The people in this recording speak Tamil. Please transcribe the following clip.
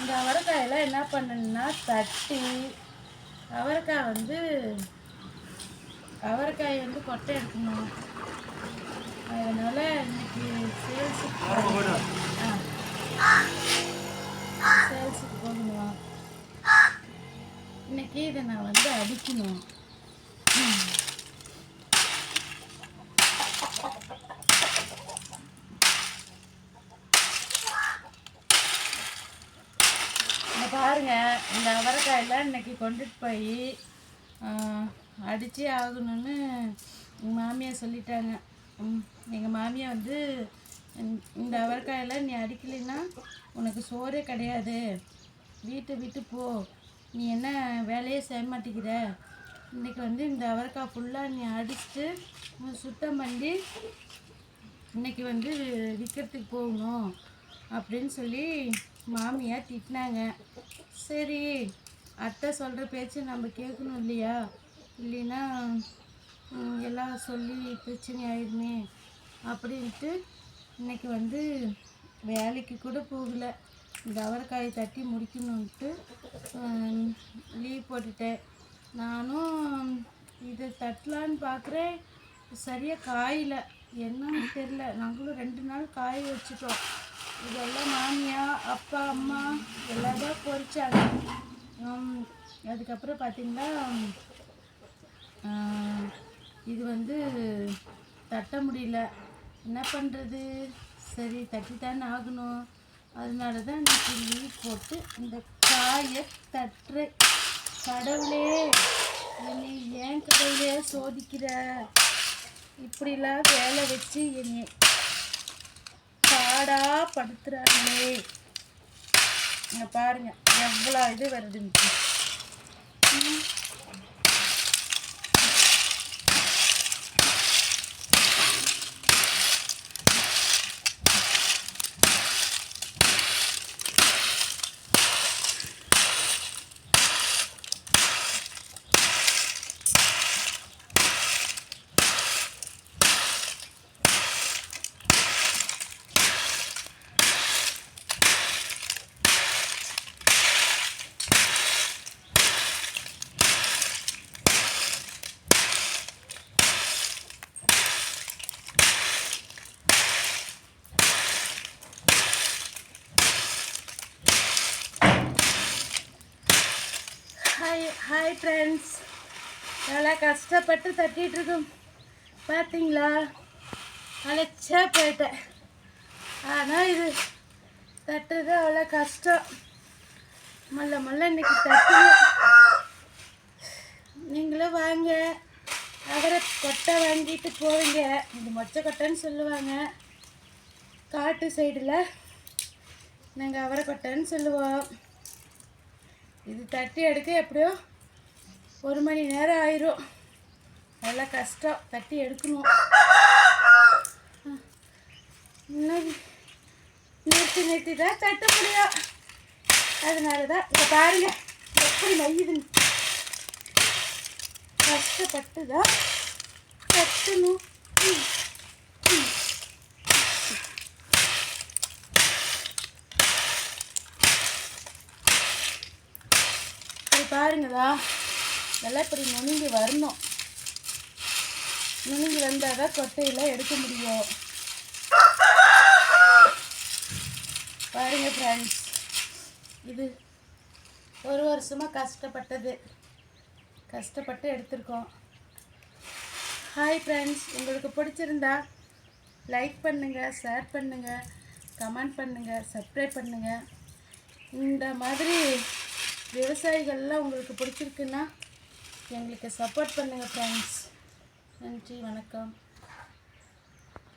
இந்த அவரைக்காயெல்லாம் என்ன பண்ணணும்னா தட்டி அவரைக்காய் வந்து அவரைக்காய் வந்து கொட்டை எடுக்கணும். அதனால் இன்னைக்கு சேல்ஸுக்கு ஆ. சேல்ஸுக்கு போகணும்? இன்னைக்கு இதை நான் வந்து அடிக்கணும் இங்க பாருங்க இந்த அவரைக்காயெல்லாம் இன்னைக்கு கொண்டுட்டு போய் அடித்தே ஆகணும்னு எங்கள் மாமியார் சொல்லிட்டாங்க. எங்கள் மாமியார் வந்து இந்த- இந்த அவரைக்காயெல்லாம் நீ அடிக்கலைன்னா உனக்கு சோறே கிடையாது. வீட்டை விட்டு போ. நீ என்ன வேலையே செய்ய மாட்டேங்கிற? இன்னைக்கு வந்து இந்த அவரைக்காய் ஃபுல்லாக நீ அடிச்சுட்டு சுத்தம் பண்ணி இன்னைக்கு வந்து விற்கிறதுக்கு போகணும். அப்படின்னு சொல்லி மாமியார் திட்டினாங்க. சரி அத்தை சொல்கிற பேச்சு நம்ம கேட்கணும் இல்லையா? இல்லைன்னா எல்லாம் சொல்லி பிரச்சனை ஆயிடுமே அப்படின்ட்டு இன்னைக்கு வந்து வேலைக்கு கூட போகலை. இந்த அவரைக்காயை தட்டி முடிக்கணுன்ட்டு லீவ் போட்டுட்டேன். நானும் இதை தட்டலான்னு பார்க்குறேன் சரியாக காயல. என்னன்னு தெரில நாங்களும் ரெண்டு நாள் காய வச்சுட்டோம். இதெல்லாம் மாமியா அப்பா அம்மா எல்லாம் தான் அதுக்கப்புறம் பார்த்திங்கன்னா இது வந்து தட்ட முடியல. என்ன பண்ணுறது சரி தட்டி தானே ஆகணும். அதனால தான் இன்னைக்கு லீவ் போட்டு இந்த காயை தட்டுற கடவுளே என்னை ஏன் கடவுளே சோதிக்கிற? இப்படிலாம் வேலை வச்சு என்னை பாடா படுத்துறாங்களே. இங்க பாருங்க எவ்வளோ இது வருதுன்ட்டு ஹாய் ஹாய் ஃப்ரெண்ட்ஸ் நல்லா கஷ்டப்பட்டு தட்டிகிட்ருக்கோம் பார்த்தீங்களா அழைச்சா போயிட்டேன். ஆனால் இது தட்டுறது அவ்வளோ கஷ்டம். மல்ல மல்ல இன்னைக்கு தட்டுங்க நீங்களும் வாங்க. அவரை கொட்டை வாங்கிட்டு போவீங்க. இது மொச்சை கொட்டைன்னு சொல்லுவாங்க. காட்டு சைடில் நாங்கள் அவரை கொட்டைன்னு சொல்லுவோம். இது தட்டி எடுக்க எப்படியோ ஒரு மணி நேரம் ஆயிரும். நல்லா கஷ்டம். தட்டி எடுக்கணும். நிறுத்தி நிறுத்தி தான் தட்ட முடியும். அதனால தான் இதை பாருங்க. எப்படி நெய்யுதுன்னு. கஷ்டப்பட்டு தான் தட்டணும். பாருங்களா நல்லா இப்படி நுணுங்கி வரணும். நுணுங்கி வந்தால் தான் கொட்டையெல்லாம் எடுக்க முடியும். பாருங்க ஃப்ரெண்ட்ஸ் இது ஒரு வருஷமாக கஷ்டப்பட்டது. கஷ்டப்பட்டு எடுத்திருக்கோம். ஹாய் ஃப்ரெண்ட்ஸ் உங்களுக்கு பிடிச்சிருந்தா லைக் பண்ணுங்கள் ஷேர் பண்ணுங்கள் கமெண்ட் பண்ணுங்கள் சப்ஸ்கிரைப் பண்ணுங்கள் இந்த மாதிரி விவசாயிகள்லாம் உங்களுக்கு பிடிச்சிருக்குன்னா எங்களுக்கு சப்போர்ட் பண்ணுங்கள் ஃப்ரெண்ட்ஸ் நன்றி வணக்கம்.